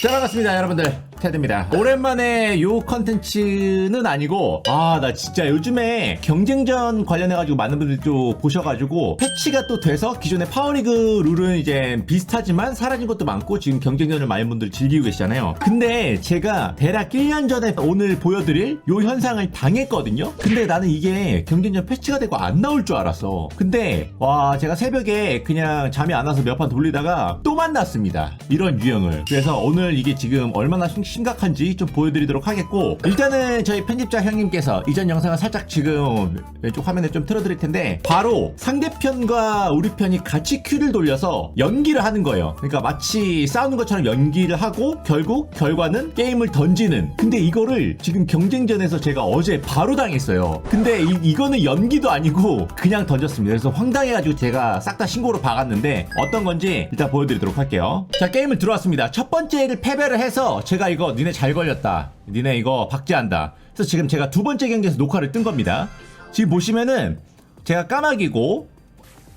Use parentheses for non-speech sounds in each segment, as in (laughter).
자 반갑습니다 여러분들 테드입니다. 오랜만에 요 컨텐츠는 아니고 아 나 진짜 요즘에 경쟁전 관련해가지고 많은 분들이 또 보셔가지고 패치가 또 돼서 기존의 파워리그 룰은 이제 비슷하지만 사라진 것도 많고 지금 경쟁전을 많은 분들 즐기고 계시잖아요. 근데 제가 대략 1년 전에 오늘 보여드릴 요 현상을 당했거든요. 근데 나는 이게 경쟁전 패치가 되고 안 나올 줄 알았어. 근데 와 제가 새벽에 그냥 잠이 안 와서 몇 판 돌리다가 또 만났습니다. 이런 유형을. 그래서 오늘 이게 지금 얼마나 심- 심각한지 좀 보여드리도록 하겠고 일단은 저희 편집자 형님께서 이전 영상을 살짝 지금 왼쪽 화면에 좀 틀어드릴 텐데 바로 상대편과 우리 편이 같이 큐를 돌려서 연기를 하는 거예요. 그러니까 마치 싸우는 것처럼 연기를 하고 결국 결과는 게임을 던지는. 근데 이거를 지금 경쟁전에서 제가 어제 바로 당했어요. 근데 이, 이거는 연기도 아니고 그냥 던졌습니다. 그래서 황당해가지고 제가 싹 다 신고로 박았는데 어떤 건지 일단 보여드리도록 할게요. 자 게임을 들어왔습니다. 첫 번째를 패배를 해서 제가 이거 니네 잘 걸렸다 니네 이거 박제한다 그래서 지금 제가 두 번째 경기에서 녹화를 뜬 겁니다 지금 보시면은 제가 까마귀고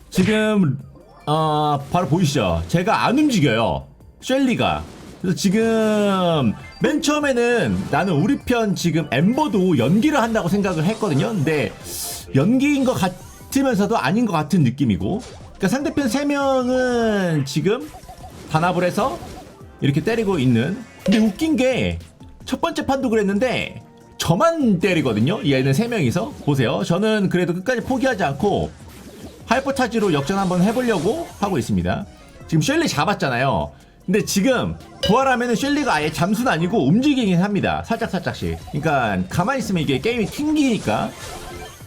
지금 어 바로 보이시죠? 제가 안 움직여요. 쉘리가. 그래서 지금 맨 처음에는 나는 우리 편 지금 엠버도 연기를 한다고 생각을 했거든요. 근데 연기인 것 같으면서도 아닌 것 같은 느낌이고. 그러니까 상대편 3명은 지금 단합을 해서 이렇게 때리고 있는. 근데 웃긴 게 첫 번째 판도 그랬는데 저만 때리거든요. 얘는 3명이서. 보세요. 저는 그래도 끝까지 포기하지 않고 하이퍼차지로 역전 한번 해보려고 하고 있습니다. 지금 쉘리 잡았잖아요. 근데 지금 부활하면은 쉘리가 아예 잠수는 아니고 움직이긴 합니다. 살짝 살짝씩. 그러니까 가만히 있으면 이게 게임이 튕기니까.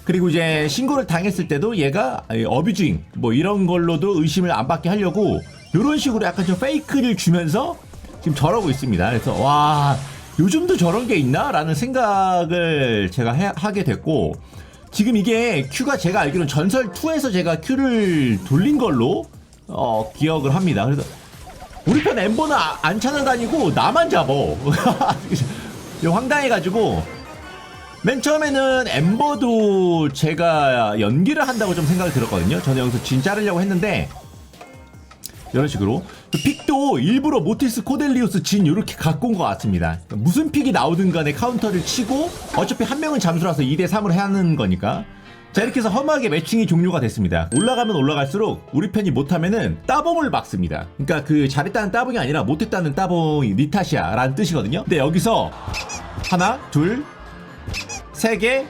그리고 이제 신고를 당했을 때도 얘가 어뷰징 뭐 이런 걸로도 의심을 안 받게 하려고 이런 식으로 약간 좀 페이크를 주면서 지금 저러고 있습니다. 그래서 와 요즘도 저런 게 있나? 라는 생각을 제가 해- 하게 됐고 지금 이게 큐가 제가 알기로는 전설 2에서 제가 큐를 돌린 걸로 어, 기억을 합니다. 그래서 우리 편 엠버는 아- 안 찾아다니고 나만 잡어. (laughs) 황당해가지고 맨 처음에는 엠버도 제가 연기를 한다고 좀 생각이 들었거든요. 저는 여기서 진 자르려고 했는데 이런 식으로 그 픽도 일부러 모티스 코델리우스 진 이렇게 갖고 온 것 같습니다. 무슨 픽이 나오든 간에 카운터를 치고 어차피 한 명은 잠수라서 2대 3을 해야 하는 거니까 자 이렇게 해서 험하게 매칭이 종료가 됐습니다. 올라가면 올라갈수록 우리 편이 못하면은 따봉을 막습니다. 그러니까 그 잘했다는 따봉이 아니라 못했다는 따봉이 니타시아라는 뜻이거든요. 근데 여기서 하나, 둘, 세 개,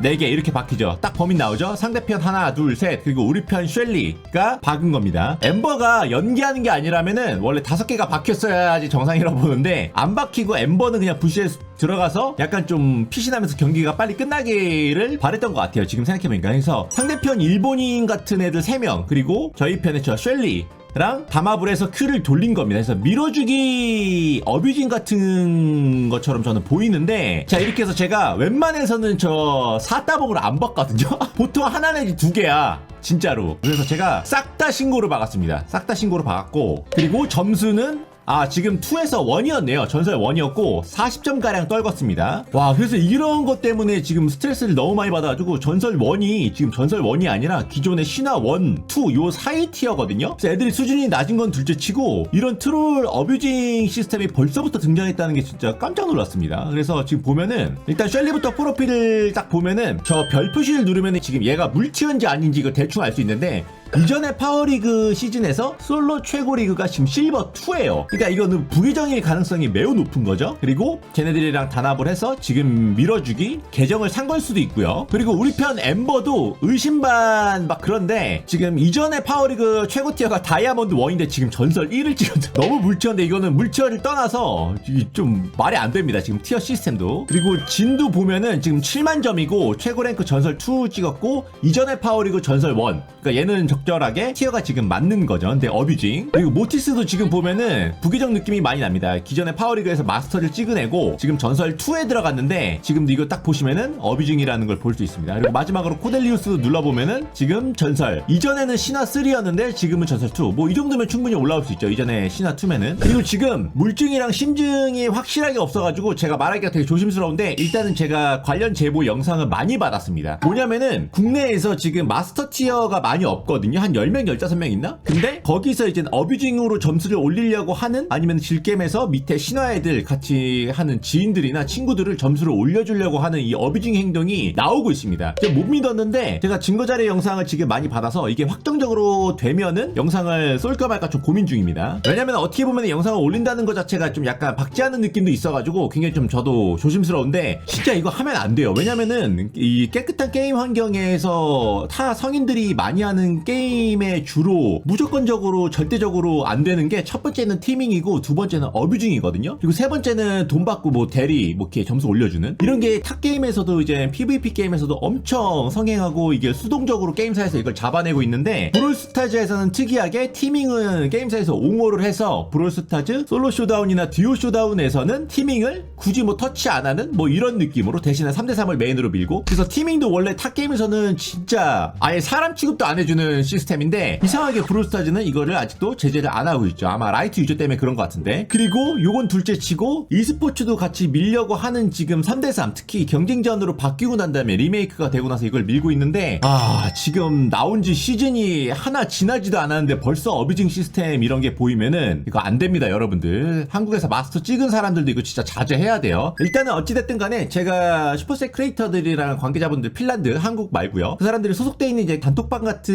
네 개 이렇게 박히죠. 딱 범인 나오죠. 상대편 하나, 둘, 셋 그리고 우리 편 쉘리가 박은 겁니다. 엠버가 연기하는 게 아니라면은 원래 다섯 개가 박혔어야지 정상이라고 보는데 안 박히고 엠버는 그냥 부시에 들어가서 약간 좀 피신하면서 경기가 빨리 끝나기를 바랬던 것 같아요. 지금 생각해보니까 그래서 상대편 일본인 같은 애들 3명 그리고 저희 편의 저 쉘리 랑 담합을 해서 큐를 돌린 겁니다. 그래서 밀어주기 어뷰징 같은 것처럼 저는 보이는데 자 이렇게 해서 제가 웬만해서는 저 사따봉을 안 봤거든요. (laughs) 보통 하나 내지 두 개야. 진짜로. 그래서 제가 싹 다 신고를 박았습니다. 싹 다 신고를 박았고 그리고 점수는 아 지금 2에서 1이었네요. 전설 1이었고 40점가량 떨궜습니다. 와 그래서 이런 것 때문에 지금 스트레스를 너무 많이 받아가지고 전설 1이 지금 전설 1이 아니라 기존의 신화 1, 2 요 사이 티어거든요. 그래서 애들이 수준이 낮은 건 둘째치고 이런 트롤 어뷰징 시스템이 벌써부터 등장했다는 게 진짜 깜짝 놀랐습니다. 그래서 지금 보면은 일단 쉘리부터 프로필을 딱 보면은 저 별 표시를 누르면 지금 얘가 물티언지 아닌지 이거 대충 알 수 있는데 이전에 파워리그 시즌에서 솔로 최고 리그가 지금 실버 2예요. 그러니까 이거는 부계정일 가능성이 매우 높은 거죠. 그리고 걔네들이랑 단합을 해서 지금 밀어주기 계정을 산 걸 수도 있고요. 그리고 우리 편 엠버도 의심반 막 그런데 지금 이전에 파워리그 최고 티어가 다이아몬드 1인데 지금 전설 1을 찍었죠. (laughs) 너무 물티어인데 이거는 물티어를 떠나서 이좀 말이 안 됩니다. 지금 티어 시스템도. 그리고 진도 보면은 지금 7만 점이고 최고 랭크 전설 2 찍었고 이전에 파워리그 전설 1. 그러니까 얘는 적 절하게 티어가 지금 맞는 거죠. 근데 어뷰징. 그리고 모티스도 지금 보면은 부기적 느낌이 많이 납니다. 기존에 파워리그에서 마스터를 찍어내고 지금 전설 2에 들어갔는데 지금도 이거 딱 보시면은 어뷰징이라는 걸 볼 수 있습니다. 그리고 마지막으로 코델리우스 눌러보면은 지금 전설. 이전에는 신화 3였는데 지금은 전설 2. 뭐 이 정도면 충분히 올라올 수 있죠. 이전에 신화 2면은. 그리고 지금 물증이랑 심증이 확실하게 없어가지고 제가 말하기가 되게 조심스러운데 일단은 제가 관련 제보 영상을 많이 받았습니다. 뭐냐면은 국내에서 지금 마스터 티어가 많이 없거든요. 있거든요. 한 10명, 15명 있나? 근데 거기서 이제 어뷰징으로 점수를 올리려고 하는 아니면 질겜에서 밑에 신화 애들 같이 하는 지인들이나 친구들을 점수를 올려주려고 하는 이 어뷰징 행동이 나오고 있습니다. 제가 못 믿었는데 제가 증거 자료 영상을 지금 많이 받아서 이게 확정적으로 되면은 영상을 쏠까 말까 좀 고민 중입니다. 왜냐면 어떻게 보면 영상을 올린다는 것 자체가 좀 약간 박제하는 느낌도 있어가지고 굉장히 좀 저도 조심스러운데 진짜 이거 하면 안 돼요. 왜냐면은 이 깨끗한 게임 환경에서 타 성인들이 많이 하는 게임 의 주로 무조건적으로 절대적으로 안 되는 게 첫 번째는 티밍이고 두 번째는 어뷰징이거든요. 그리고 세 번째는 돈 받고 뭐 대리 뭐 이렇게 점수 올려주는 이런 게 타 게임에서도 이제 PVP 게임에서도 엄청 성행하고 이게 수동적으로 게임사에서 이걸 잡아내고 있는데 브롤스타즈에서는 특이하게 티밍은 게임사에서 옹호를 해서 브롤스타즈 솔로 쇼다운이나 듀오 쇼다운에서는 티밍을 굳이 뭐 터치 안 하는 뭐 이런 느낌으로 대신에 3대3을 메인으로 밀고 그래서 티밍도 원래 타 게임에서는 진짜 아예 사람 취급도 안 해주는 시스템인데 이상하게 브롤스타즈는 이거를 아직도 제재를 안 하고 있죠. 아마 라이트 유저 때문에 그런 것 같은데. 그리고 요건 둘째 치고 e스포츠도 같이 밀려고 하는 지금 3대3 특히 경쟁전으로 바뀌고 난 다음에 리메이크가 되고 나서 이걸 밀고 있는데 아 지금 나온 지 시즌이 하나 지나지도 않았는데 벌써 어뷰징 시스템 이런 게 보이면은 이거 안 됩니다 여러분들. 한국에서 마스터 찍은 사람들도 이거 진짜 자제해야 돼요. 일단은 어찌됐든 간에 제가 슈퍼셋 크리에이터들이랑 관계자분들 핀란드 한국 말고요. 그 사람들이 소속돼 있는 이제 단톡방 같은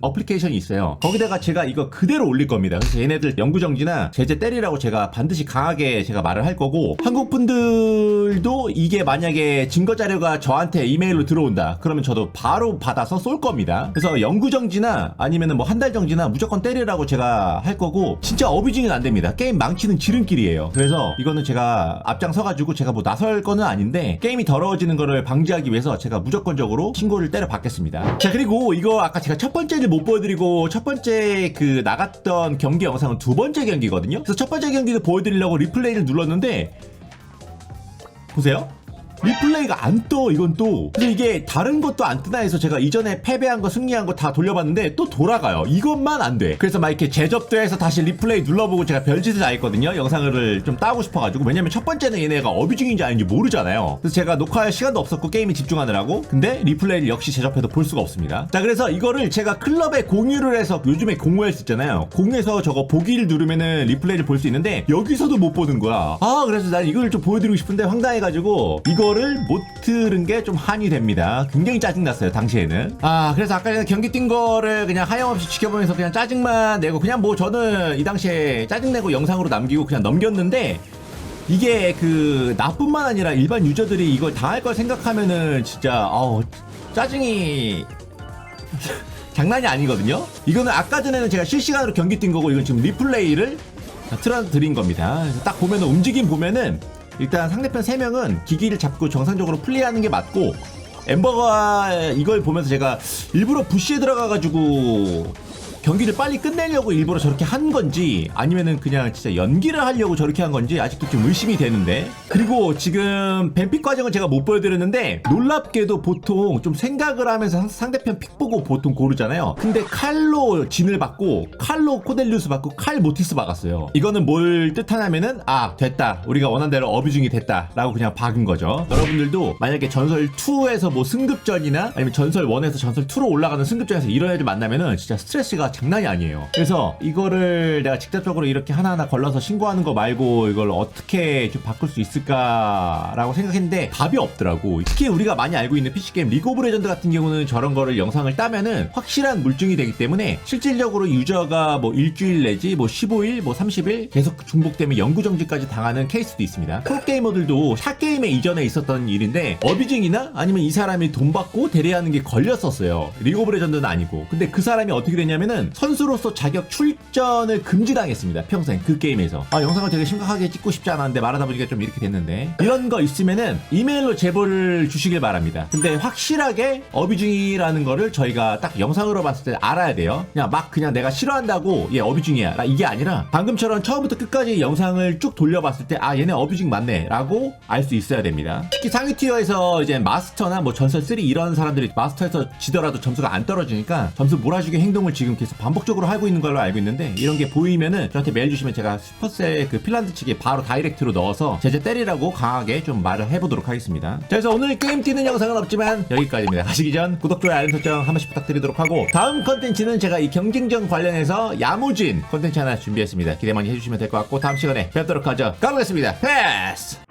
어플리케이션이 있어요. 거기다가 제가 이거 그대로 올릴 겁니다. 그래서 얘네들 영구정지나 제재 때리라고 제가 반드시 강하게 제가 말을 할 거고 한국 분들도 이게 만약에 증거 자료가 저한테 이메일로 들어온다. 그러면 저도 바로 받아서 쏠 겁니다. 그래서 영구정지나 아니면은 뭐한 달 정지나 무조건 때리라고 제가 할 거고 진짜 어뷰징은 안 됩니다. 게임 망치는 지름길이에요. 그래서 이거는 제가 앞장서가지고 제가 뭐 나설 거는 아닌데 게임이 더러워지는 거를 방지하기 위해서 제가 무조건적으로 신고를 때려 받겠습니다. 자 그리고 이거 아까 제가 첫 번째 를 못 보여드리고 첫 번째 그 나갔던 경기 영상은 두 번째 경기거든요 그래서 첫 번째 경기도 보여드리려고 리플레이를 눌렀는데 보세요. 리플레이가 안 떠, 이건 또. 그래서 이게 다른 것도 안 뜨나 해서 제가 이전에 패배한 거, 승리한 거 다 돌려봤는데 또 돌아가요. 이것만 안 돼. 그래서 막 이렇게 재접도해서 다시 리플레이 눌러보고 제가 별짓을 다 했거든요. 영상을 좀 따고 싶어가지고. 왜냐면 첫 번째는 얘네가 어뷰징인지 아닌지 모르잖아요. 그래서 제가 녹화할 시간도 없었고 게임에 집중하느라고. 근데 리플레이를 역시 재접해도 볼 수가 없습니다. 자, 그래서 이거를 제가 클럽에 공유를 해서 요즘에 공모할 수 있잖아요. 공유해서 저거 보기를 누르면은 리플레이를 볼 수 있는데 여기서도 못 보는 거야. 아, 그래서 난 이걸 좀 보여드리고 싶은데 황당해가지고 이거 를 못 들은 게 좀 한이 됩니다. 굉장히 짜증났어요, 당시에는. 아, 그래서 아까 경기 뛴 거를 그냥 하염없이 지켜보면서 그냥 짜증만 내고 그냥 뭐 저는 이 당시에 짜증내고 영상으로 남기고 그냥 넘겼는데 이게 그 나뿐만 아니라 일반 유저들이 이걸 당할 걸 생각하면은 진짜 아우 짜증이 (laughs) 장난이 아니거든요. 이거는 아까 전에는 제가 실시간으로 경기 뛴 거고 이건 지금 리플레이를 틀어드린 겁니다. 딱 보면은 움직임 보면은 일단 상대편 3명은 기기를 잡고 정상적으로 플레이하는 게 맞고 엠버가 이걸 보면서 제가 일부러 부시에 들어가가지고 경기를 빨리 끝내려고 일부러 저렇게 한 건지 아니면은 그냥 진짜 연기를 하려고 저렇게 한 건지 아직도 좀 의심이 되는데. 그리고 지금 뱀픽 과정을 제가 못 보여드렸는데 놀랍게도 보통 좀 생각을 하면서 상- 상대편 픽 보고 보통 고르잖아요. 근데 칼로 진을 받고 칼로 코델리우스 받고 칼 모티스 박았어요. 이거는 뭘 뜻하냐면은 아 됐다. 우리가 원한 대로 어뷰징이 됐다 라고 그냥 박은 거죠. 여러분들도 만약에 전설 2에서 뭐 승급전이나 아니면 전설 1에서 전설 2로 올라가는 승급전에서 이런 애들 만나면은 진짜 스트레스가 장난이 아니에요. 그래서 이거를 내가 직접적으로 이렇게 하나하나 걸러서 신고하는 거 말고 이걸 어떻게 좀 바꿀 수 있을까라고 생각했는데 답이 없더라고. 특히 우리가 많이 알고 있는 PC게임 리그 오브 레전드 같은 경우는 저런 거를 영상을 따면은 확실한 물증이 되기 때문에 실질적으로 유저가 뭐 일주일 내지 뭐 15일 뭐 30일 계속 중복되면 영구 정지까지 당하는 케이스도 있습니다. 프로게이머들도 샷게임에 이전에 있었던 일인데 어뷰징이나 아니면 이 사람이 돈 받고 대리하는 게 걸렸었어요. 리그 오브 레전드는 아니고. 근데 그 사람이 어떻게 됐냐면은 선수로서 자격 출전을 금지당했습니다 평생 그 게임에서. 아 영상을 되게 심각하게 찍고 싶지 않았는데 말하다 보니까 좀 이렇게 됐는데. 이런 거 있으면은 이메일로 제보를 주시길 바랍니다. 근데 확실하게 어뷰징이라는 거를 저희가 딱 영상으로 봤을 때 알아야 돼요. 그냥 막 그냥 내가 싫어한다고 얘 어뷰징이야. 라- 이게 아니라 방금처럼 처음부터 끝까지 영상을 쭉 돌려봤을 때 아 얘네 어뷰징 맞네. 라고 알 수 있어야 됩니다. 특히 상위 티어에서 이제 마스터나 뭐 전설 3 이런 사람들이 마스터에서 지더라도 점수가 안 떨어지니까 점수 몰아주기 행동을 지금 계속 계속 반복적으로 하고 있는 걸로 알고 있는데 이런 게 보이면은 저한테 메일 주시면 제가 슈퍼셀 그 핀란드 측에 바로 다이렉트로 넣어서 제재 때리라고 강하게 좀 말을 해보도록 하겠습니다. 자, 그래서 오늘 게임 뛰는 영상은 없지만 여기까지입니다. 가시기 전 구독, 좋아요, 알림 설정 한 번씩 부탁드리도록 하고 다음 컨텐츠는 제가 이 경쟁전 관련해서 야무진 컨텐츠 하나 준비했습니다. 기대 많이 해주시면 될 것 같고 다음 시간에 뵙도록 하죠. 가보겠습니다. 패스!